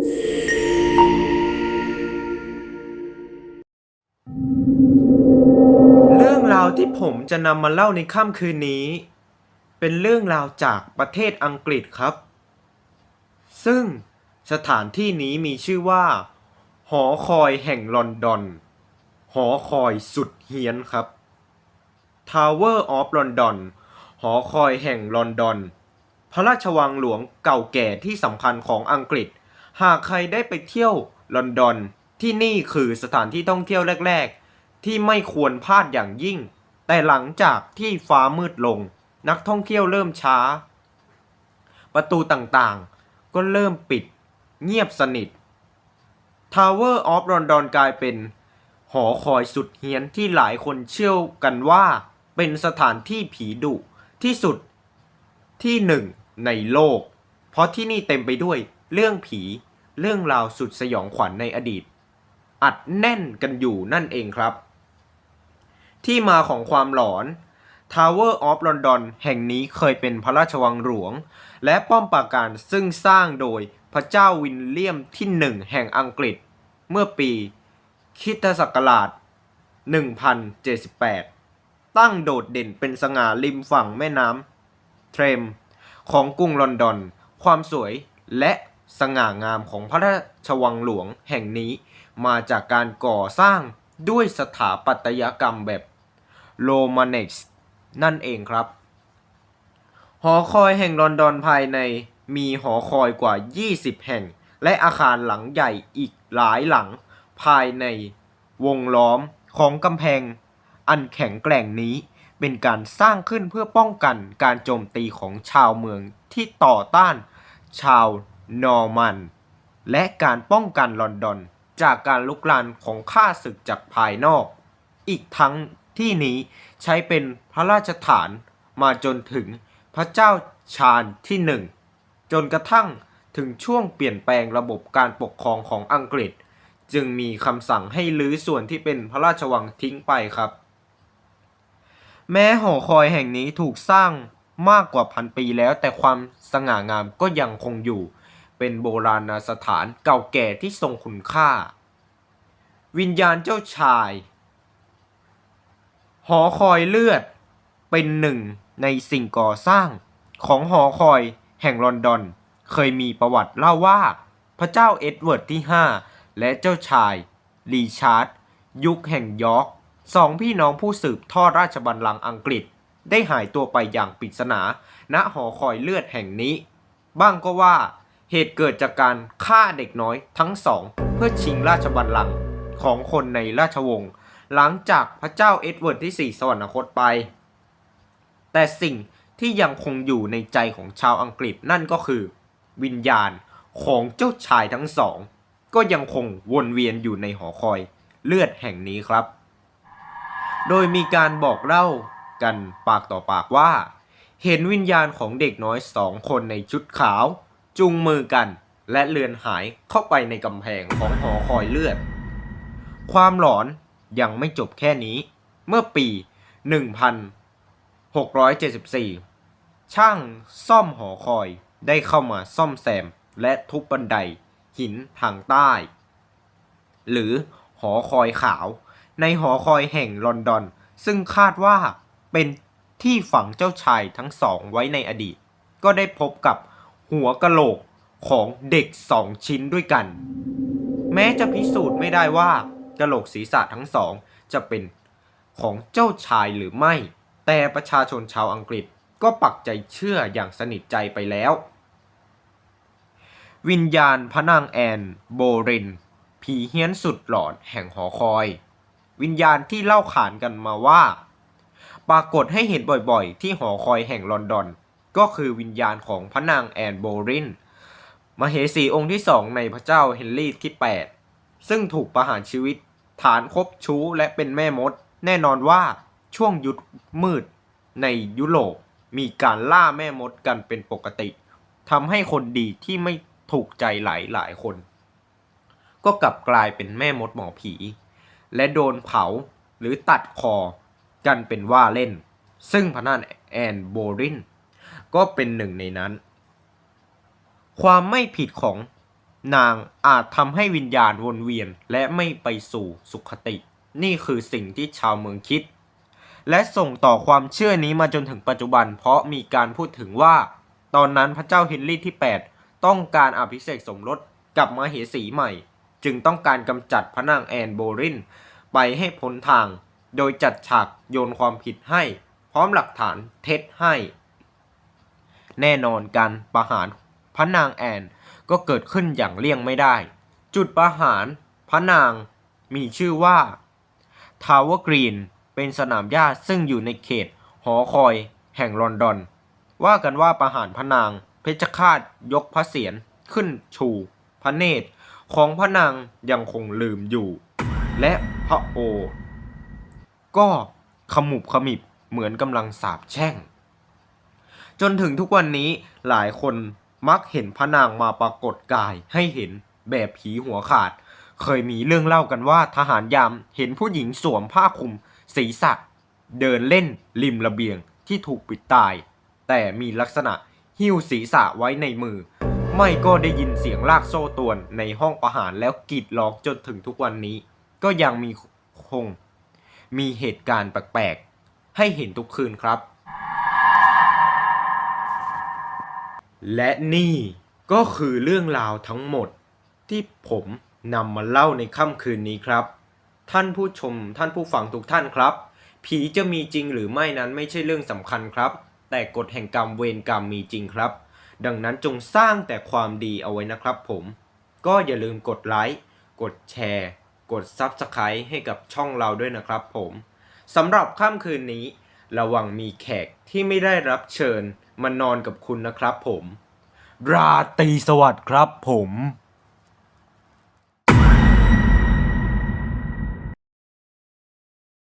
เรื่องราวที่ผมจะนำมาเล่าในค่ำคืนนี้ เป็นเรื่องราวจากประเทศอังกฤษครับ ซึ่งสถานที่นี้มีชื่อว่า หอคอยแห่งลอนดอน หอคอยสุดเฮี้ยนครับ Tower of London หอคอยแห่งลอนดอน พระราชวังหลวงเก่าแก่ที่สำคัญของอังกฤษ หากใครได้ไปเที่ยวลอนดอน ที่นี่คือสถานที่ท่องเที่ยวแรก ๆ ที่ไม่ควรพลาดอย่างยิ่ง แต่หลังจากที่ฟ้ามืดลง นักท่องเที่ยวเริ่มช้า ประตูต่างๆ ก็เริ่มปิด เงียบสนิท Tower of London กลายเป็น หอคอยสุดเฮี้ยนที่หลายคนเชื่อกันว่า เป็นสถานที่ผีดุที่สุดที่หนึ่งในโลก เพราะที่นี่เต็มไปด้วย เรื่องผี เรื่องราวสุดสยองขวัญในอดีต อัดแน่นกันอยู่นั่นเองครับ ที่มาของความหลอน Tower of London แห่งนี้เคยเป็นพระราชวังหลวง และป้อมปราการซึ่งสร้างโดยพระเจ้าวินเลียมที่หนึ่งแห่งอังกฤษ เมื่อปีคิตศักราช 1078 ตั้งโดดเด่นเป็นสง่าริมฝั่งแม่น้ำเทรม ของกรุงลอนดอน ความสวยและ สง่างามของพระราชวังหลวงแห่งนี้ มาจากการก่อสร้างด้วยสถาปัตยกรรมแบบโรมาเนสนั่นเองครับ หอคอยแห่งลอนดอนภายในมีหอคอยกว่า 20 แห่ง และอาคารหลังใหญ่อีกหลายหลัง ภายในวงล้อมของกำแพง อันแข็งแกร่งนี้เป็นการสร้างขึ้นเพื่อป้องกันการโจมตีของชาวเมืองที่ต่อต้านชาว นอร์มัน และการป้องกันลอนดอน จากการลุกลานของข้าศึกจากภายนอก อีกทั้งที่นี้ใช้เป็นพระราชฐานมาจนถึงพระเจ้าชาญที่หนึ่งจนกระทั่งถึงช่วงเปลี่ยนแปลงระบบการปกครองของอังกฤษ จึงมีคำสั่งให้รื้อส่วนที่เป็นพระราชวังทิ้งไปครับ แม้หอคอยแห่งนี้ถูกสร้างมากกว่าพันปีแล้วแต่ความสง่างามก็ยังคงอยู่ เป็นโบราณสถานเก่าแก่ที่ทรงคุณค่า วิญญาณเจ้าชาย หอคอยเลือดเป็นหนึ่งในสิ่งก่อสร้างของหอคอยแห่งลอนดอน เคยมีประวัติเล่าว่า พระเจ้าเอ็ดเวิร์ดที่ 5 และเจ้าชายรีชาร์ดยุคแห่งยอร์กสองพี่น้องผู้สืบทอดราชบัลลังก์อังกฤษ ได้หายตัวไปอย่างปริศนา ณหอคอยเลือดแห่งนี้ บ้างก็ว่า เหตุเกิดจากการฆ่าเด็กน้อยทั้งสอง เพื่อชิงราชบัลลังก์ของคนในราชวงศ์ หลังจากพระเจ้าเอ็ดเวิร์ดที่ 4 สวรรคตไป แต่สิ่งที่ยังคงอยู่ในใจของชาวอังกฤษนั่นก็คือ วิญญาณของเจ้าชายทั้งสอง ก็ยังคงวนเวียนอยู่ในหอคอยเลือดแห่งนี้ครับ โดยมีการบอกเล่ากันปากต่อปากว่า เห็นวิญญาณของเด็กน้อยสองคนในชุดขาว จุงมือกัน และเลือนหายเข้าไปในกำแพงของหอคอยเลือด ความหลอนยังไม่จบแค่นี้ เมื่อปี 1674 ช่างซ่อมหอคอยได้เข้ามาซ่อมแซมและทุบบันไดหินทางใต้ หรือหอคอยขาว ในหอคอยแห่งลอนดอน ซึ่งคาดว่าเป็นที่ฝังเจ้าชายทั้งสองไว้ในอดีต ก็ได้พบกับ หัวกะโหลกของเด็กสองชิ้นด้วยกัน แม้จะพิสูจน์ไม่ได้ว่ากะโหลกศีรษะทั้งสองจะเป็นของเจ้าชายหรือไม่ แต่ประชาชนชาวอังกฤษก็ปักใจเชื่ออย่างสนิทใจไปแล้ว วิญญาณพระนางแอนโบริน ผีเฮี้ยนสุดหลอนแห่งหอคอย วิญญาณที่เล่าขานกันมาว่า ปรากฏให้เห็นบ่อยๆ ที่หอคอยแห่งลอนดอน ก็คือวิญญาณของพระนางแอนโบรินมเหสีองค์ที่สองในพระเจ้าเฮนรี่ที่ 8 ซึ่งถูกประหารชีวิต ฐานคบชู้และเป็นแม่มด แน่นอนว่าช่วงยุคมืดในยุโรปมีการล่าแม่มดกันเป็นปกติทำให้คนดีที่ไม่ถูกใจหลายหลายคน ก็กลับกลายเป็นแม่มดหมอผี และโดนเผาหรือตัดคอกันเป็นว่าเล่น ซึ่งพระนางแอนโบริน ก็เป็นหนึ่งในนั้น ความไม่ผิดของนางอาจทำให้วิญญาณวนเวียนและไม่ไปสู่สุขติ นี่คือสิ่งที่ชาวเมืองคิด และส่งต่อความเชื่อนี้มาจนถึงปัจจุบัน เพราะมีการพูดถึงว่า ตอนนั้นพระเจ้าเฮนรี่ที่ 8 ต้องการอภิเษกสมรสกับมาเหสีใหม่ จึงต้องการกำจัดพระนางแอนโบรินไปให้พ้นทาง โดยจัดฉากโยนความผิดให้ พร้อมหลักฐานเท็จให้ แน่นอนการประหารพระนางแอนก็เกิดขึ้นอย่างเลี่ยงไม่ได้ จุดประหารพระนางมีชื่อว่าทาวเวอร์กรีนเป็นสนามหญ้าซึ่งอยู่ในเขตหอคอยแห่งลอนดอน ว่ากันว่าประหารพระนางเพชฌฆาตยกพระเศียรขึ้นชูพระเนตรของพระนางยังคงลืมอยู่ และพระโอ ก็ขมุบขมิบเหมือนกำลังสาบแช่ง จนถึงทุกวันนี้หลายคนมักเห็นพระนางมาปรากฏกายให้เห็นแบบผีหัวขาด เคยมีเรื่องเล่ากันว่าทหารยามเห็นผู้หญิงสวมผ้าคลุม ศีรษะ เดินเล่นริมระเบียงที่ถูกปิดตาย แต่มีลักษณะหิ้วศีรษะไว้ในมือ ไม่ก็ได้ยินเสียงลากโซ่ตวนในห้องประหารแล้วกรีดร้องจนถึงทุกวันนี้ ก็ยังมีคง มีเหตุการณ์แปลกๆให้เห็นทุกคืนครับ และนี่ก็คือเรื่องราวทั้งหมดที่ผมนำมาเล่าในค่ำคืนนี้ครับ ท่านผู้ชมท่านผู้ฟังทุกท่านครับ ผีจะมีจริงหรือไม่นั้นไม่ใช่เรื่องสำคัญครับ แต่กฎแห่งกรรมเวรกรรมมีจริงครับ ดังนั้นจงสร้างแต่ความดีเอาไว้นะครับผม ก็อย่าลืมกดไลค์กดแชร์ กด Subscribe ให้กับช่องเราด้วยนะครับผมสำหรับค่ำคืนนี้ ระวังมีแขกที่ไม่ได้รับเชิญ มานอนกับคุณนะครับผม ราตรีสวัสดิ์ครับผม